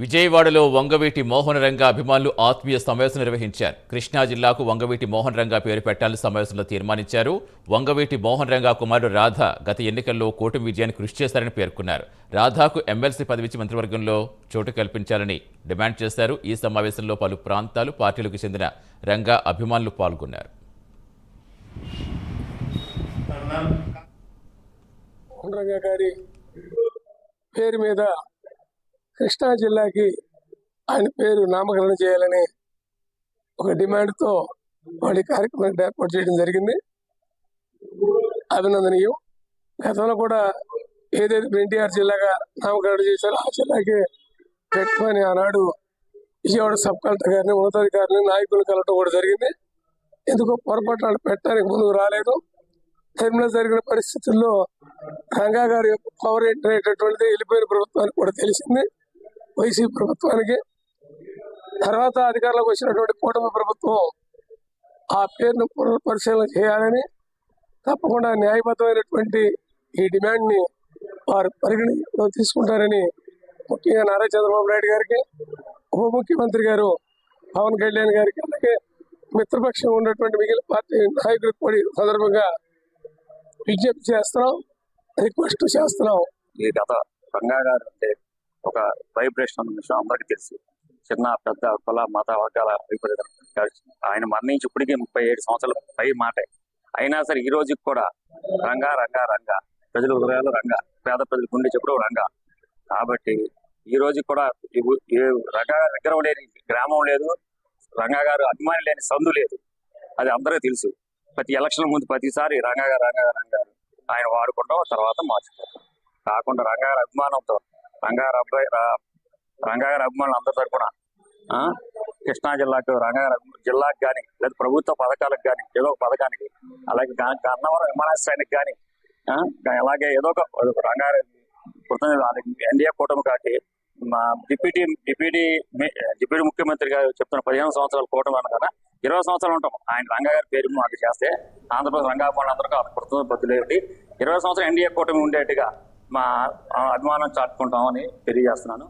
విజయవాడలో వంగవీటి మోహన్ రంగ అభిమానులు ఆత్మీయ సమావేశం నిర్వహించారు. కృష్ణా జిల్లాకు వంగవీటి మోహన్ రంగ పేరు పెట్టాలని సమావేశంలో తీర్మానించారు. వంగవీటి మోహన్ రంగ కుమారుడు రాధ గత ఎన్నికల్లో కూటమి విజయాన్ని కృషి చేశారని పేర్కొన్నారు. రాధాకు ఎమ్మెల్సీ పదవిచ్చి మంత్రివర్గంలో చోటు కల్పించాలని డిమాండ్ చేశారు. ఈ సమావేశంలో పలు ప్రాంతాలు పార్టీలకు చెందిన రంగా అభిమానులు పాల్గొన్నారు. గారి పేరు మీద కృష్ణా జిల్లాకి ఆయన పేరు నామకరణం చేయాలని ఒక డిమాండ్తో వాడి కార్యక్రమాన్ని ఏర్పాటు చేయడం జరిగింది. అభినందనీయం. గతంలో కూడా ఏదైతే ఎన్టీఆర్ జిల్లాగా నామకరణం చేశారో ఆ జిల్లాకి పెట్టుకొని ఆనాడు విజయవాడ సబ్ కలెక్టర్ గారిని ఉన్నతాధికారిని నాయకులు కలవటం కూడా జరిగింది. ఎందుకో పొరపాటు వాళ్ళు పెట్టడానికి ముందుకు రాలేదు. టైంలో జరిగిన పరిస్థితుల్లో రంగా గారి యొక్క పవర్ ఏంటనేటటువంటిది వెళ్ళిపోయిన ప్రభుత్వానికి కూడా తెలిసింది. వైసీపీ ప్రభుత్వానికి తర్వాత అధికారంలోకి వచ్చినటువంటి కూటమి ప్రభుత్వం ఆ పేరును పునఃపరిశీలన చేయాలని తప్పకుండా న్యాయబద్ధమైనటువంటి ఈ డిమాండ్ని వారు పరిగణలో తీసుకుంటారని ముఖ్యంగా నారా చంద్రబాబు నాయుడు గారికి ఉప ముఖ్యమంత్రి గారు పవన్ కళ్యాణ్ గారికి అలాగే మిత్రపక్షం ఉన్నటువంటి మిగిలిన పార్టీ నాయకులకు కూడా సందర్భంగా విజ్ఞప్తి చేస్తున్నాం రిక్వెస్ట్ చేస్తున్నాం. ఈ గత రంగా గారు అంటే ఒక వైబ్రేషన్ ఉన్న విషయం అందరికీ తెలుసు. చిన్న పెద్ద కుల మత వర్గాల అభిప్రాయం. ఆయన మరణించి ఇప్పటికీ ముప్పై ఏడు సంవత్సరాల పై మాటే. అయినా సరే ఈ రోజుకి కూడా రంగా రంగా రంగా. ప్రజల హృదయాలు రంగా. పేద ప్రజల గుండె చెప్పుడు రంగా. కాబట్టి ఈ రోజు కూడా రంగ రంగా విగ్రహం లేని గ్రామం లేదు. రంగా గారు అభిమాని లేని సందు లేదు. అది అందరికీ తెలుసు. ప్రతి ఎలక్షన్ ముందు ప్రతిసారి రంగా గారు రంగా గారు రంగా ఆయన వాడుకుంటాం తర్వాత మార్చుకుంటాం. కాకుండా రంగాగారి అభిమానంతో రంగాగారి అబ్బాయి రంగాగారి అభిమానులు అందరి తరఫున ఆ, కృష్ణా జిల్లాకు రంగాగారి జిల్లాకు కానీ లేదా ప్రభుత్వ పథకాలకు కానీ ఏదో ఒక పథకానికి అలాగే గా- గన్నవరం విమానాశ్రయానికి కానీ అలాగే ఏదో ఒక రంగారెడ్డి కృతజ్ఞత ఎన్డీఏ కూటమి కాకి మా డిప్యూటీ డిప్యూటీ డిప్యూటీ ముఖ్యమంత్రి గారు చెప్తున్న పదిహేను సంవత్సరాల కూటమి అనగా ఇరవై సంవత్సరాలు ఉంటాం. ఆయన రంగాగారి పేరు మాకు చేస్తే ఆంధ్రప్రదేశ్ రంగాపండ్లందరికీ కృతజ్ఞత బదులేటి ఇరవై సంవత్సరం ఎన్డీఏ కూటమి ఉండేట్టుగా మా అభిమానం చాటుకుంటామని తెలియజేస్తున్నాను.